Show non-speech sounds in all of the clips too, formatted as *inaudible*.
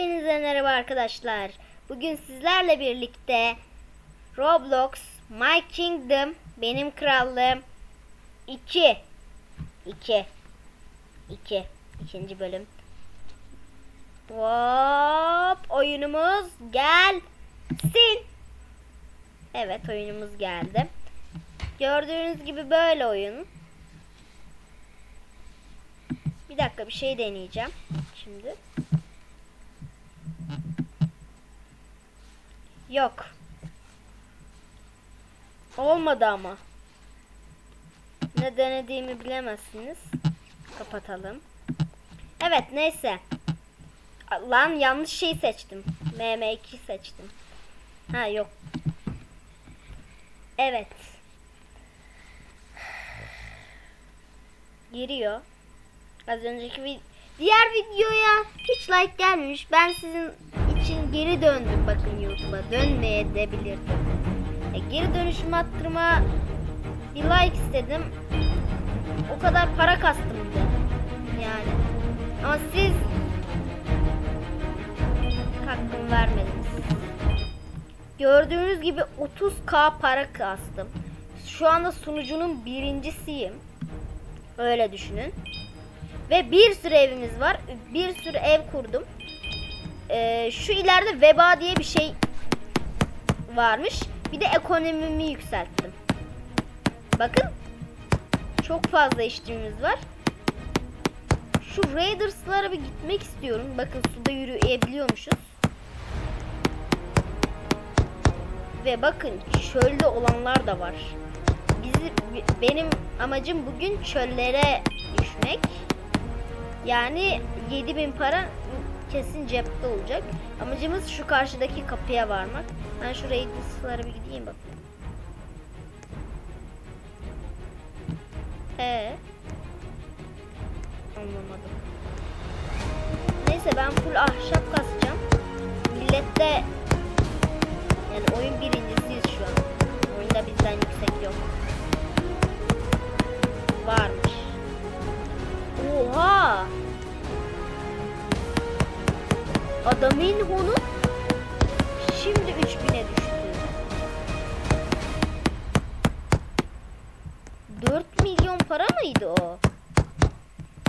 Hepinize merhaba arkadaşlar. Bugün sizlerle birlikte Roblox My Kingdom Benim Krallığım 2 2 2 İkinci bölüm. Hop oyunumuz gelsin. Evet oyunumuz geldi. Gördüğünüz gibi böyle oyun. Bir dakika bir şey deneyeceğim. Şimdi. Yok. Olmadı ama. Ne denediğimi bilemezsiniz. Kapatalım. Evet neyse. Lan yanlış şey seçtim. MM2 seçtim. Ha yok. Evet. Giriyor. Az önceki vid- diğer videoya hiç like gelmemiş. Ben sizin için geri döndüm bakın YouTube'a. Dönmeye de bilirdim. E, geri dönüşüm attırma bir like istedim. O kadar para kastım bir de. Yani. Ama siz hakkımı vermediniz. Gördüğünüz gibi 30k para kastım. Şu anda sunucunun birincisiyim. Öyle düşünün. Ve bir sürü evimiz var. Bir sürü ev kurdum. Ee, şu ileride veba diye bir şey varmış. Bir de ekonomimi yükselttim. Bakın. Çok fazla işçimiz var. Şu Raiders'lara bir gitmek istiyorum. Bakın suda yürüyebiliyormuşuz. Ve bakın çölde olanlar da var. Bizi, benim amacım bugün çöllere düşmek. Yani 7000 para kesin cepte olacak. Amacımız şu karşıdaki kapıya varmak. Ben şu Raiders'lara bir gideyim bakayım. Ee? Anlamadım. Neyse ben full ahşap kasacağım. Millette yani oyun birincisiyiz şu an. Oyunda bizden yüksek yok. Varmış. Oha! Adamın honu şimdi 3000'e düştü. 4 milyon para mıydı o?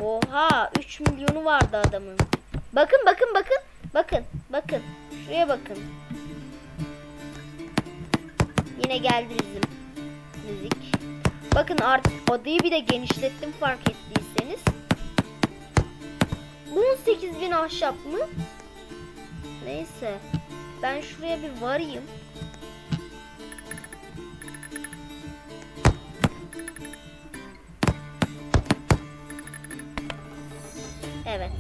Oha 3 milyonu vardı adamın. Bakın bakın bakın. Bakın bakın. Şuraya bakın. Yine geldi bizim müzik. Bakın artık adayı bir de genişlettim fark ettiyseniz. 18.000 ahşap mı? Neyse. Ben şuraya bir varayım. Evet.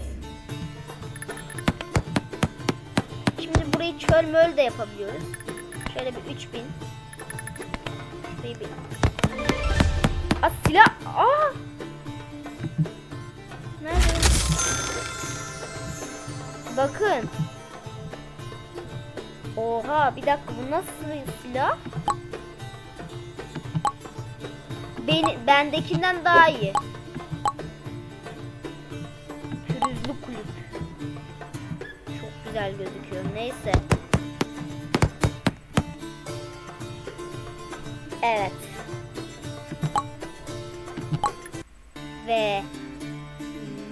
Şimdi burayı çöl möl de yapabiliyoruz. Şöyle bir 3000. Şurayı bir... Aa silah! Aa! Nerede? Bakın. Oha bir dakika bu nasıl bir silah? Beni, bendekinden daha iyi. Pürüzlü kulüp. Çok güzel gözüküyor. Neyse. Evet. Ve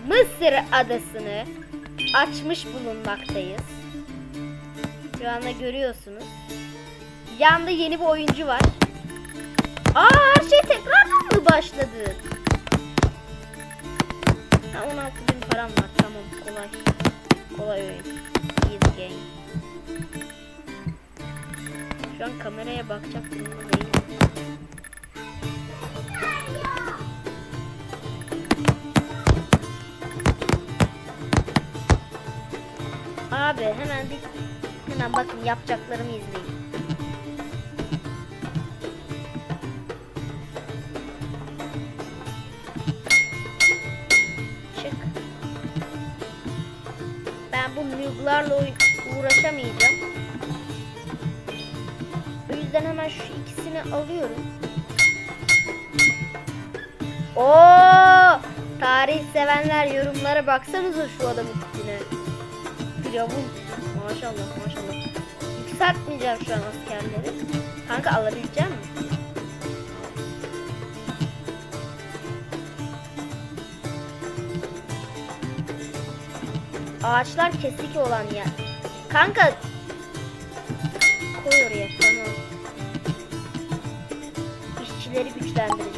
Mısır adasını açmış bulunmaktayız. Şu anda görüyorsunuz. Yanda yeni bir oyuncu var. Aa her şey tekrardan mı başladı? Ha 16 bin param var. Tamam kolay. Kolay oyun. Easy game. Şu an kameraya bakacak durumda değilim. Abi hemen bir hemen bakın yapacaklarımı izleyin. Çık. Ben bu noob'larla uğraşamayacağım. O yüzden hemen şu ikisini alıyorum. Oo! Tarih sevenler yorumlara baksanıza şu adamın tipine. Firavun. Maşallah maşallah. Yükseltmeyeceğim şu an askerleri. Kanka alabileceğim mi? Ağaçlar kesik olan yer. Kanka koy oraya tamam. İşçileri güçlendireceğim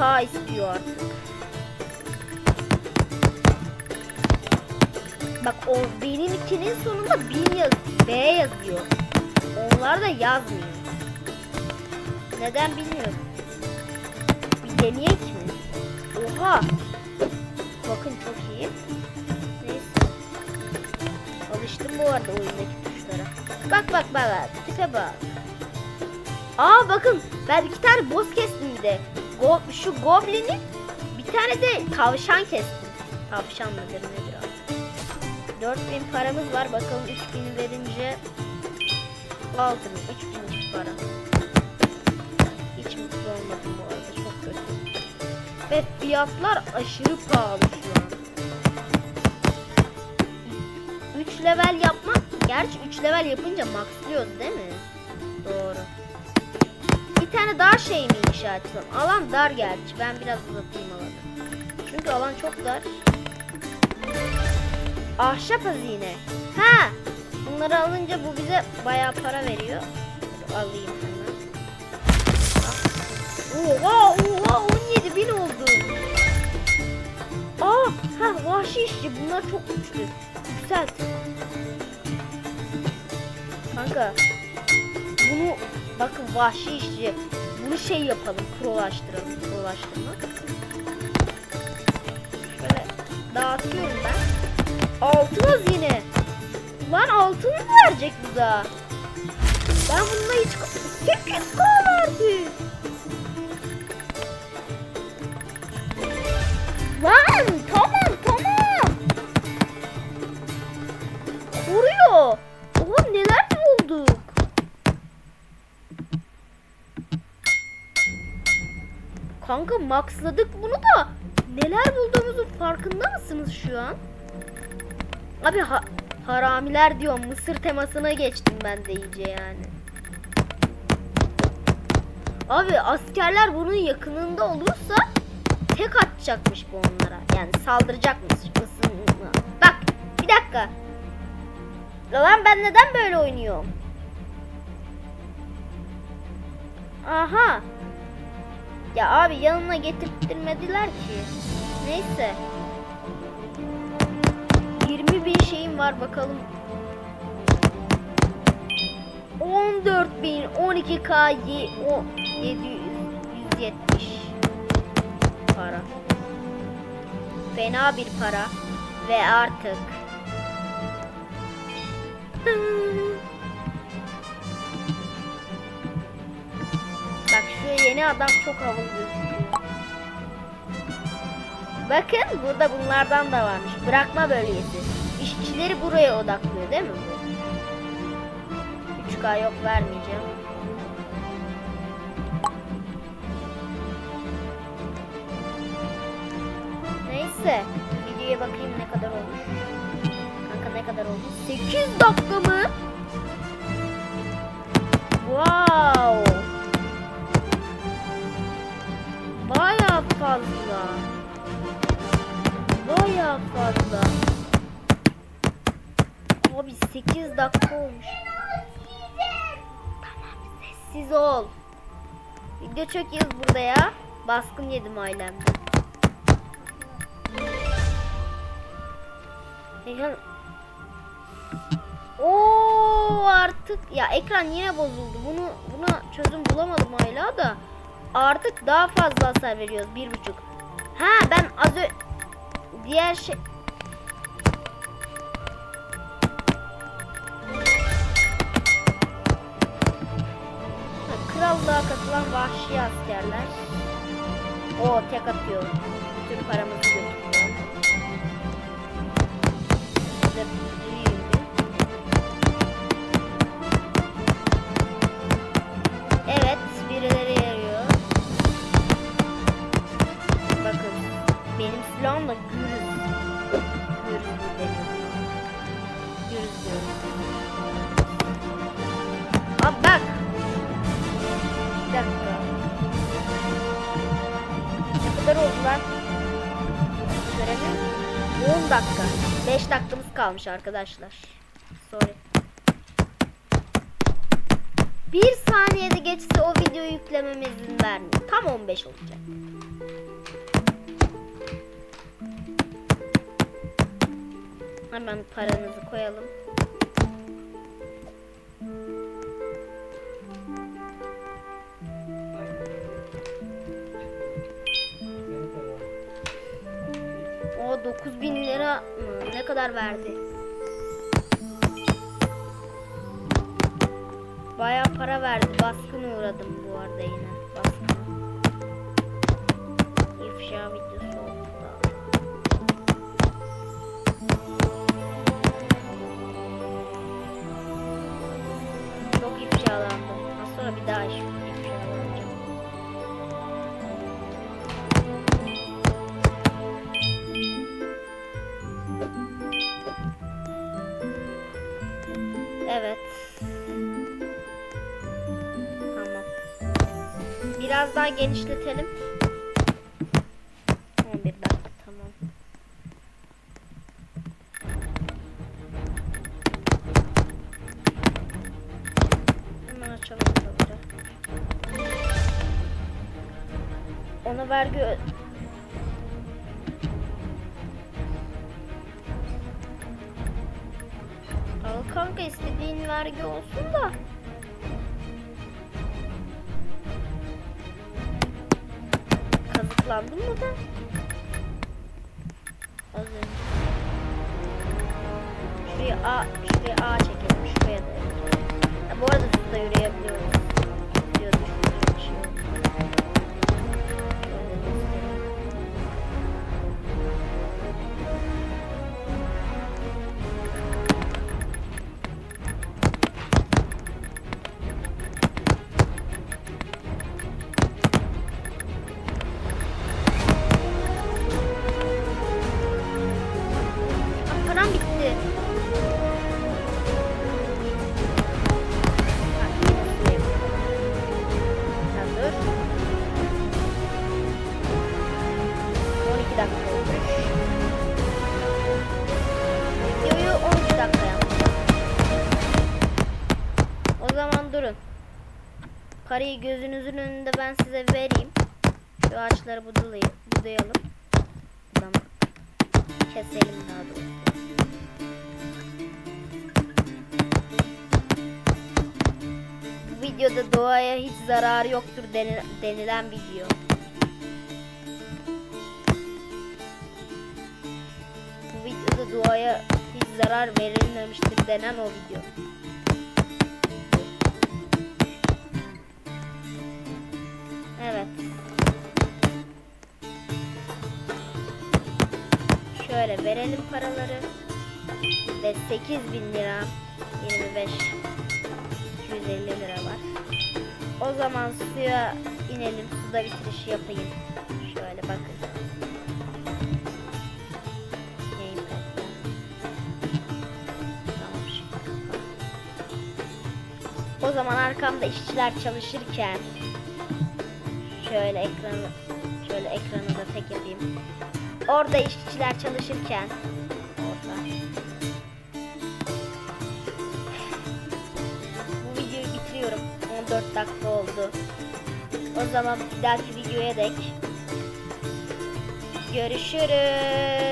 10k istiyor artık. Bak o benimkinin sonunda bin yaz B yazıyor. Onlar da yazmıyor. Neden bilmiyorum. Bir deneyek mi? Oha. Bakın çok iyi. Neyse. Alıştım bu arada oyundaki tuşlara. Bak bak bak. Tipe bak. Aa bakın ben iki tane boss kestim de. Go şu goblini bir tane de tavşan kestim. Tavşan mıdır nedir abi? 4000 paramız var. Bakalım 3000 verince 6000 3000 para. Hiç mutlu olmadım bu arada. Çok kötü. Ve fiyatlar aşırı pahalı şu an. 3 level yapmak, gerçi 3 level yapınca maxlıyoruz değil mi? Doğru. Bir tane daha şey mi inşa etsem? Alan dar gerçi. Ben biraz uzatayım alanı. Çünkü alan çok dar. Ahşap hazine. Ha! Bunları alınca bu bize bayağı para veriyor. Alayım hemen. Oha oha 17 bin oldu. Aa ha vahşi işçi bunlar çok güçlü. Yükselt. Kanka bunu bakın vahşi işçi bunu şey yapalım prolaştıralım prolaştırmak. Şöyle dağıtıyorum ben. Altın hazine. Lan altın mı verecek bu da? Ben bununla hiç... 8 k verdi. Lan Kanka maxladık bunu da neler bulduğumuzun farkında mısınız şu an? Abi ha- haramiler diyorum Mısır temasına geçtim ben de iyice yani. Abi askerler bunun yakınında olursa tek atacakmış bu onlara. Yani saldıracakmış mısın? Bak bir dakika. Lan ben neden böyle oynuyorum? Aha. Ya abi yanına getirttirmediler ki. Neyse. 20 bin şeyim var bakalım. 14 bin 12k ye, o, 700 170 para. Fena bir para ve artık *laughs* Şu yeni adam çok havalı gözüküyor. Bakın burada bunlardan da varmış. Bırakma bölgesi. İşçileri buraya odaklıyor değil mi bu? 3K yok vermeyeceğim. Neyse. Videoya bakayım ne kadar olmuş. Kanka ne kadar oldu? 8 dakika mı? Fazla. Abi 8 dakika olmuş. Tamam sessiz ol. Video çekiyoruz burada ya. Baskın yedim ailemden. Ekran... Oo artık ya ekran yine bozuldu. Bunu buna çözüm bulamadım hala da. Artık daha fazla hasar veriyoruz. Bir buçuk. Ha ben az ö... Diğer şey... Ha, Krallığa katılan vahşi askerler. O tek atıyor. Bütün paramızı götürüyor. 10 dakika. 5 dakikamız kalmış arkadaşlar. Sorry. Bir saniyede geçse o videoyu yüklememe izin vermiyor. Tam 15 olacak. Hemen paranızı koyalım. O 9000 lira mı? Ne kadar verdi? Bayağı para verdi. Baskın uğradım bu arada yine. Baskın. İfşa videosu oldu. Çok ifşalandım. Az sonra bir daha if- daha genişletelim. 11 dakika tamam. Hemen açalım buraları. Ona vergi Al kanka istediğin vergi olsun da. Kazıklandın mı da? Az önce. Şuraya A, şuraya A çekelim. Şuraya da. Ha, bu arada suda yürüyebiliyoruz. Parayı gözünüzün önünde ben size vereyim. Şu ağaçları budalayıp budayalım. Tamam. Keselim daha doğrusu. Bu videoda doğaya hiç zararı yoktur deni- denilen video. Bu videoda doğaya hiç zarar verilmemiştir denen o video. Şöyle verelim paraları. Ve 8000 lira 25 250 lira var. O zaman suya inelim. Suda bitiriş yapayım. Şöyle bakın. O zaman arkamda işçiler çalışırken şöyle ekranı şöyle ekranı da tek yapayım. Orada işçiler çalışırken orada bu videoyu bitiriyorum. 14 dakika oldu. O zaman bir dahaki videoya dek görüşürüz.